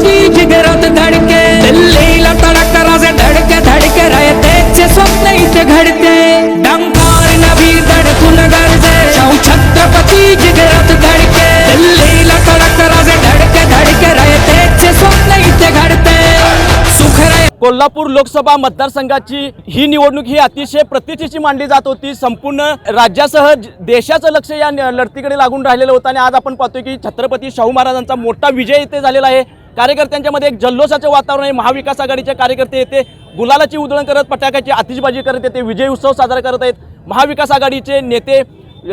माझी जिगरात धडके. दिल्लीला तडक राजे धडके धडके रयतेचे स्वप्न इथे घडते. डंकार नभी धडकून गरजे. शाहू छत्रपती जिगरात धडके. दिल्लीला तडक राजे धडके धडके रयतेचे स्वप्न इथे घडते. कोल्हापूर लोकसभा मतदारसंघाची ही निवडणूक ही अतिशय प्रतिष्ठेची मांडली जात होती. संपूर्ण राज्यासह देशाचं लक्ष या लढतीकडे लागून राहिलेलं होतं आणि आज आपण पाहतोय की छत्रपती शाहू महाराजांचा मोठा विजय इथे झालेला आहे. कार्यकर्त्यांच्यामध्ये एक जल्लोषाचं वातावरण आहे. महाविकास आघाडीचे कार्यकर्ते येते गुलालाची उधळण करत पटाक्याची आतिषबाजी करत येते विजय उत्सव साजरा करत आहेत. महाविकास आघाडीचे नेते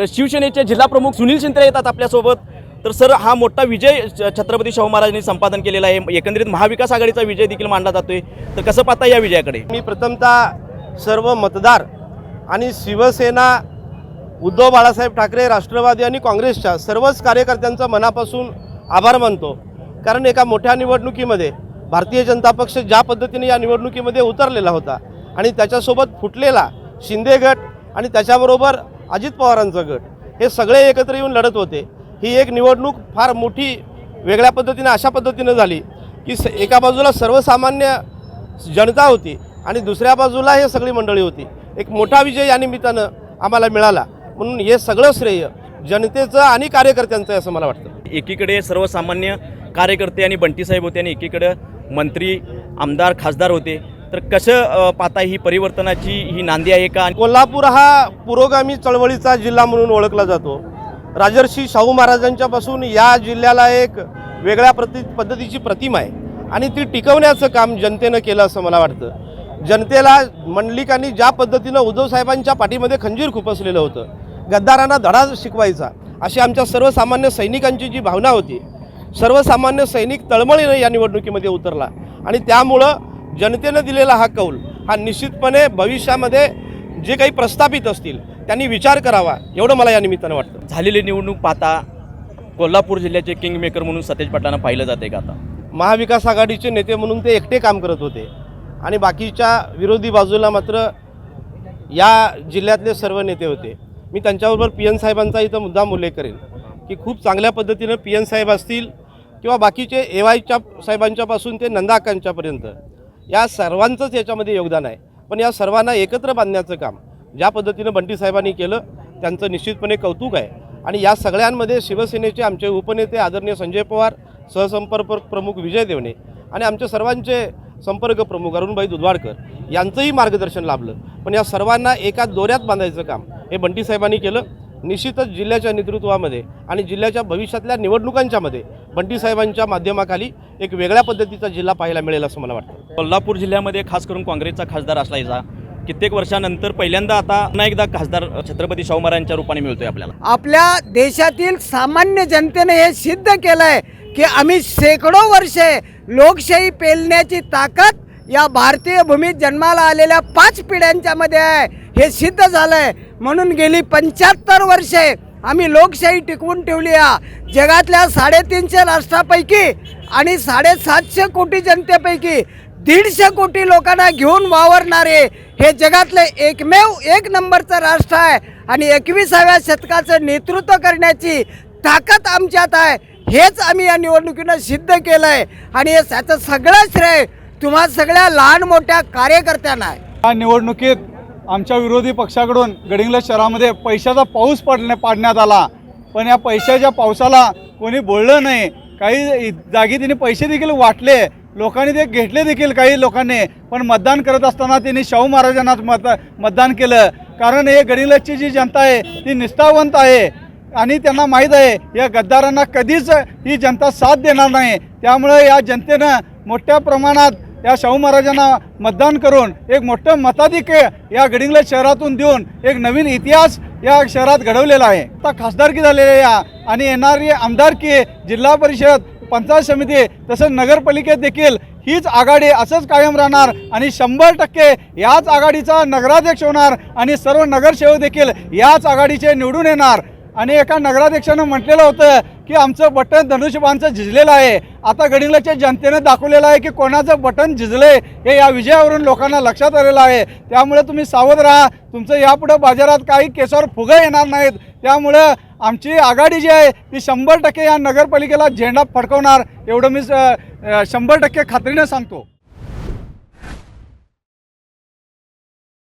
शिवसेनेचे जिल्हाप्रमुख सुनील शिंत्रे येतात आपल्यासोबत. तर सर हा मोठा विजय छत्रपती शाहू महाराजांनी संपादन केलेला आहे. एकंदरीत महाविकास आघाडीचा विजय देखील मानला जातोय. तर कसं पाहता या विजयाकडे? मी प्रथमतः सर्व मतदार आणि शिवसेना उद्धव बाळासाहेब ठाकरे राष्ट्रवादी आणि काँग्रेसच्या सर्वच कार्यकर्त्यांचा मनापासून आभार मानतो. कारण एका मोठ्या निवडणुकीमध्ये भारतीय जनता पक्ष ज्या पद्धतीने या निवडणुकीमध्ये उतरलेला होता आणि त्याच्यासोबत फुटलेला शिंदे गट आणि त्याच्याबरोबर अजित पवारांचा गट हे सगळे एकत्र येऊन लढत होते. ही एक निवडणूक फार मोठी वेगळ्या पद्धतीने अशा पद्धतीनं झाली की स एका बाजूला सर्वसामान्य जनता होती आणि दुसऱ्या बाजूला हे सगळी मंडळी होती. एक मोठा विजय या निमित्तानं आम्हाला मिळाला. म्हणून हे सगळं श्रेय जनतेचं आणि कार्यकर्त्यांचं असं मला वाटतं. एकीकडे सर्वसामान्य कार्यकर्ते आणि बंटीसाहेब होते आणि एकीकडं मंत्री आमदार खासदार होते. तर कसं पाहता ही परिवर्तनाची ही नांदी आहे का? कोल्हापूर हा पुरोगामी चळवळीचा जिल्हा म्हणून ओळखला जातो. राजर्षी शाहू महाराजांच्यापासून या जिल्ह्याला एक वेगळ्या प्रति पद्धतीची प्रतिमा आहे आणि ती टिकवण्याचं काम जनतेनं केलं असं मला वाटतं. जनतेला मंडलिकांनी ज्या पद्धतीनं उद्धव साहेबांच्या पाठीमध्ये खंजीर खुपसलेलं होतं गद्दारांना धडा शिकवायचा अशी आमच्या सर्वसामान्य सैनिकांची जी भावना होती सर्वसामान्य सैनिक तळमळीनं या निवडणुकीमध्ये उतरला. आणि त्यामुळं जनतेनं दिलेला हा कौल हा निश्चितपणे भविष्यामध्ये जे काही प्रस्थापित असतील त्यांनी विचार करावा एवढं मला या निमित्तानं वाटतं. झालेली निवडणूक पाहता कोल्हापूर जिल्ह्याचे किंग मेकर म्हणून सतेज पाटलांना पाहिलं जाते का आता? महाविकास आघाडीचे नेते म्हणून ते एकटे काम करत होते. आणि बाकीच्या विरोधी बाजूला मात्र या जिल्ह्यातले सर्व नेते होते. मी त्यांच्याबरोबर पी एन साहेबांचा इथं मुद्दाम उल्लेख करेन. की खूप चांगल्या पद्धतीनं पी एन साहेब असतील किंवा बाकीचे ए वायच्या साहेबांच्यापासून ते नंदाकांच्यापर्यंत. या सर्वांचंच याच्यामध्ये योगदान आहे. पण या सर्वांना एकत्र बांधण्याचं काम ज्या पद्धतीनं बंटी साहेबांनी केलं त्यांचं निश्चितपणे कौतुक आहे. आणि या सगळ्यांमध्ये शिवसेनेचे आमचे उपनेते आदरणीय संजय पवार सहसंपर्क प्रमुख विजय देवणे आणि आमचे सर्वांचे संपर्क प्रमुख अरुणभाई दुधवाडकर यांचंही मार्गदर्शन लाभलं. पण या सर्वांना एका दोऱ्यात बांधायचं काम हे बंटी साहेबांनी केलं. निश्चितच जिल्ह्याच्या नेतृत्वामध्ये आणि जिल्ह्याच्या भविष्यातल्या निवडणुकांच्यामध्ये बंटी साहेबांच्या माध्यमाखाली एक वेगळ्या पद्धतीचा जिल्हा पाहायला मिळेल असं मला वाटतं. कोल्हापूर जिल्ह्यामध्ये खास करून काँग्रेसचा खासदार असलायचा कित्येक वर्षानंतर पहिल्यांदा आता पुन्हा एकदा खासदार छत्रपती शाहू महाराजांच्या रूपाने मिळतोय आपल्याला. आपल्या देशातील सामान्य जनतेने हे सिद्ध केलंय की आम्ही शेकडो वर्षे लोकशाही पेलण्याची ताकद या भारतीय भूमीत जन्माला आलेल्या पाच पिढ्यांच्या मध्ये आहे. हे सिद्ध झालं आहे म्हणून गेली पंच्याहत्तर वर्षे आम्ही लोकशाही टिकवून ठेवली आहे. जगातल्या साडेतीनशे राष्ट्रापैकी आणि साडेसातशे कोटी जनतेपैकी दीडशे कोटी लोकांना घेऊन वावरणारे हे जगातले एकमेव एक नंबरचं राष्ट्र आहे. आणि एकविसाव्या शतकाचं नेतृत्व करण्याची ताकद आमच्यात आहे. हेच आम्ही या निवडणुकीनं सिद्ध केलं आहे आणि याचं त्याचं सगळं श्रेय तुम्हा सगळ्या लहान मोठ्या कार्यकर्त्यांना आहे. या निवडणुकीत आमच्या विरोधी पक्षाकडून गडिंग्लज शहरामध्ये पैशाचा पाऊस पडणे पाडण्यात आला. पण या पैशाच्या पावसाला कोणी बोललं नाही. काही जागी तिने पैसे देखील वाटले. लोकांनी ते घेतले देखील काही लोकांनी. पण मतदान करत असताना त्यांनी शाहू महाराजांनाच मत मतदान केलं. कारण हे गडिंग्लजची जी जनता आहे ती निष्ठावंत आहे. आणि त्यांना माहीत आहे या गद्दारांना कधीच ही जनता साथ देणार नाही. त्यामुळे या जनतेनं मोठ्या प्रमाणात या शाहू महाराजांना मतदान करून एक मोठं मताधिक्य या गडिंग्लज शहरातून देऊन एक नवीन इतिहास या शहरात घडवलेला आहे. आता खासदारकी झालेल्या आहे या आणि येणारी आमदारकी जिल्हा परिषद पंचायत समिती तसंच नगरपालिकेत देखील हीच आघाडी असंच कायम राहणार आणि शंभर टक्के याच आघाडीचा नगराध्यक्ष होणार आणि सर्व नगरसेवक देखील याच आघाडीचे निवडून येणार. आणि एका नगराध्यक्षानं म्हटलेलं होतं की आमचं बटन धनुष्यबाणचं झिजलेलं आहे. आता गडिंगलाच्या जनतेनं दाखवलेलं आहे की कोणाचं बटन झिजले हे या विजयावरून लोकांना लक्षात आलेलं आहे. त्यामुळे तुम्ही सावध राहा. तुमचं यापुढं बाजारात काही केसावर फुगं येणार नाहीत. त्यामुळं आमची आघाडी जी आहे ती शंभर टक्के या नगरपालिकेला झेंडा फडकवणार. एवढं मी स- शंभर टक्के खात्रीनं सांगतो.